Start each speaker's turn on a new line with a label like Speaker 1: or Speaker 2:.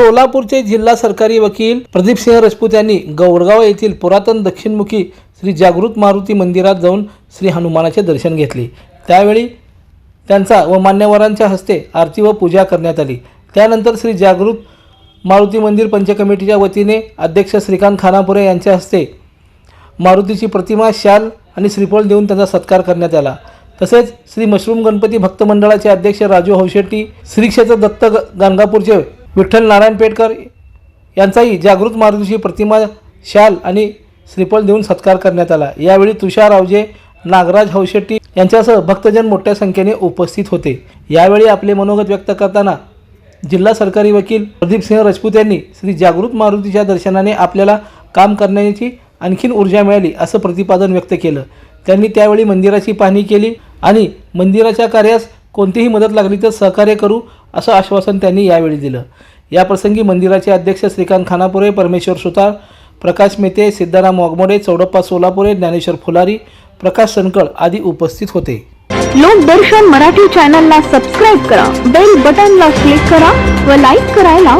Speaker 1: सोलापूरचे जिल्हा सरकारी वकील प्रदीप सिंह राजपूत यांनी गौडगाव येथील पुरातन दक्षिणमुखी श्री जागृत मारुती मंदिरात जाऊन श्री हनुमानाचे दर्शन घेतले. त्यावेळी त्यांचा व मान्यवरांच्या हस्ते आरती व पूजा करण्यात आली. त्यानंतर श्री जागृत मारुती मंदिर पंचकमिटीच्या वतीने अध्यक्ष श्रीकांत खानापुरे यांच्या हस्ते मारुतीची प्रतिमा शाल आणि श्रीफळ देऊन त्यांचा सत्कार करण्यात आला. तसेच श्री मशरूम गणपती भक्त मंडळाचे अध्यक्ष राजू हौशेट्टी श्री क्षेत्र दत्त गाणगापूरचे विठ्ठल नारायण पेटकर यांचाही जागृत मारुतीची प्रतिमा शाल आणि श्रीफळ देऊन सत्कार करण्यात आला. यावेळी तुषार आवजे नागराज हौशेट्टी यांच्यासह भक्तजन मोठ्या संख्येने उपस्थित होते. यावेळी आपले मनोगत व्यक्त करताना जिल्हा सरकारी वकील प्रदीपसिंह राजपूत यांनी श्री जागृत मारुतीच्या दर्शनाने आपल्याला काम करण्याची आणखीन ऊर्जा मिळाली असं प्रतिपादन व्यक्त केलं. त्यांनी त्यावेळी मंदिराची पाहणी केली आणि मंदिराच्या कार्यास कोणतीही मदत लागली तर सहकार्य करू असं आश्वासन त्यांनी यावेळी दिलं. याप्रसंगी मंदिराचे अध्यक्ष श्रीकांत खानापुरे परमेश्वर सुतार प्रकाश मेते सिद्धाराम वाघमोडे चौडप्पा सोलापुरे ज्ञानेश्वर फुलारी प्रकाश सनकळ आदी उपस्थित होते.
Speaker 2: लोकदर्शन मराठी चॅनलला सबस्क्राईब करा बेल बटनला क्लिक करा व लाईक करायला